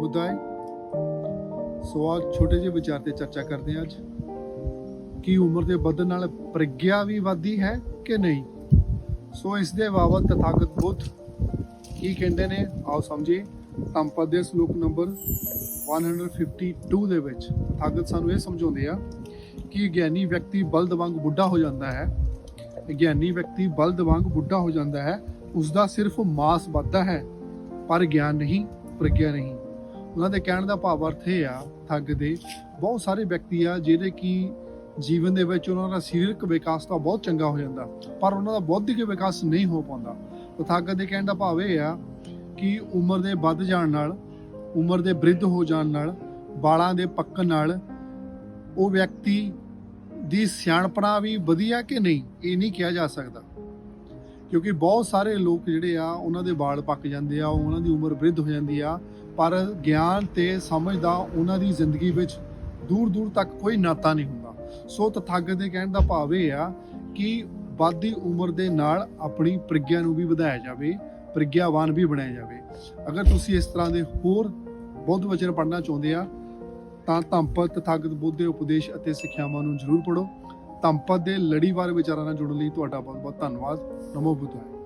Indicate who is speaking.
Speaker 1: ਬੁੱਧਾਏ ਸੋ ਅੱਜ ਛੋਟੇ ਜਿਹੇ ਵਿਚਾਰ ਤੇ ਚਰਚਾ ਕਰਦੇ ਹਾਂ ਅੱਜ। ਕੀ ਉਮਰ ਦੇ ਵਧਣ ਨਾਲ ਪ੍ਰਗਿਆ ਵੀ ਵਧਦੀ ਹੈ ਕਿ ਨਹੀਂ? ਸੋ ਇਸ ਦੇ ਬਾਬਤ ਤਥਾਗਤ ਬੁੱਧ ਕੀ ਕਹਿੰਦੇ ਨੇ, ਆਓ ਸਮਝੀਏ। ਧੰਪਦ ਦੇ ਸ਼ਲੋਕ ਨੰਬਰ 152 ਦੇ ਵਿੱਚ ਤਥਾਗਤ ਸਾਨੂੰ ਇਹ ਸਮਝਾਉਂਦੇ ਆ ਕਿ ਗਿਆਨੀ ਵਿਅਕਤੀ ਬਲਦ ਵਾਂਗ ਬੁੱਢਾ ਹੋ ਜਾਂਦਾ ਹੈ। ਗਿਆਨੀ ਵਿਅਕਤੀ ਬਲਦ ਵਾਂਗ ਬੁੱਢਾ ਹੋ ਜਾਂਦਾ ਹੈ। ਉਸ ਦਾ ਸਿਰਫ ਮਾਸ ਵੱਧਦਾ ਹੈ, ਪਰ ਗਿਆਨ ਨਹੀਂ, ਪ੍ਰਗਿਆ ਨਹੀਂ। ਉਹਨਾਂ ਦੇ ਕਹਿਣ ਦਾ ਭਾਵ ਅਰਥ ਇਹ ਆ, ਠੱਗ ਦੇ ਬਹੁਤ ਸਾਰੇ ਵਿਅਕਤੀ ਆ ਜਿਹੜੇ ਕਿ ਜੀਵਨ ਦੇ ਵਿੱਚ ਉਹਨਾਂ ਦਾ ਸਰੀਰਕ ਵਿਕਾਸ ਤਾਂ ਬਹੁਤ ਚੰਗਾ ਹੋ ਜਾਂਦਾ, ਪਰ ਉਹਨਾਂ ਦਾ ਬੌਧਿਕ ਵਿਕਾਸ ਨਹੀਂ ਹੋ ਪਾਉਂਦਾ। ਤਥਾਗਤ ਦੇ ਕਹਿਣ ਦਾ ਭਾਵ ਇਹ ਆ ਕਿ ਉਮਰ ਦੇ ਵੱਧ ਜਾਣ ਨਾਲ, ਉਮਰ ਦੇ ਬ੍ਰਿਧ ਹੋ ਜਾਣ ਨਾਲ, ਵਾਲਾਂ ਦੇ ਪੱਕਣ ਨਾਲ ਉਹ ਵਿਅਕਤੀ ਦੀ ਸਿਆਣਪਣਾ ਵੀ ਵਧੀਆ ਕਿ ਨਹੀਂ, ਇਹ ਨਹੀਂ ਕਿਹਾ ਜਾ ਸਕਦਾ। ਕਿਉਂਕਿ ਬਹੁਤ ਸਾਰੇ ਲੋਕ ਜਿਹੜੇ ਆ, ਉਹਨਾਂ ਦੇ ਵਾਲ ਪੱਕ ਜਾਂਦੇ ਆ, ਉਹਨਾਂ ਦੀ ਉਮਰ ਬ੍ਰਿਧ ਹੋ ਜਾਂਦੀ ਆ, ਪਰ ਗਿਆਨ ਤੇ ਸਮਝ ਦਾ ਉਹਨਾਂ ਦੀ ਜ਼ਿੰਦਗੀ ਵਿੱਚ ਦੂਰ ਦੂਰ ਤੱਕ ਕੋਈ ਨਾਤਾ ਨਹੀਂ ਹੁੰਦਾ। ਸੋ ਤਥਾਗਤ ਦੇ ਕਹਿਣ ਦਾ ਭਾਵ ਇਹ ਆ ਕਿ ਵੱਧਦੀ ਉਮਰ ਦੇ ਨਾਲ ਆਪਣੀ ਪ੍ਰਗਿਆ ਨੂੰ ਵੀ ਵਧਾਇਆ ਜਾਵੇ, ਪ੍ਰਗਿਆਵਾਨ ਵੀ ਬਣਾਇਆ ਜਾਵੇ। ਅਗਰ ਤੁਸੀਂ ਇਸ ਤਰ੍ਹਾਂ ਦੇ ਹੋਰ ਬੁੱਧ ਵਚਨ ਪੜ੍ਹਨਾ ਚਾਹੁੰਦੇ ਆ, ਤਾਂ ਧੰਪਦ ਤਥਾਗਤ ਬੁੱਧ ਦੇ ਉਪਦੇਸ਼ ਅਤੇ ਸਿੱਖਿਆਵਾਂ ਨੂੰ ਜ਼ਰੂਰ ਪੜ੍ਹੋ। ਧੰਪਦ ਦੇ ਲੜੀਵਾਰ ਵਿਚਾਰਾਂ ਨਾਲ ਜੁੜਨ ਲਈ ਤੁਹਾਡਾ ਬਹੁਤ ਬਹੁਤ ਧੰਨਵਾਦ। ਨਮੋ ਬੁੱਧਾਏ।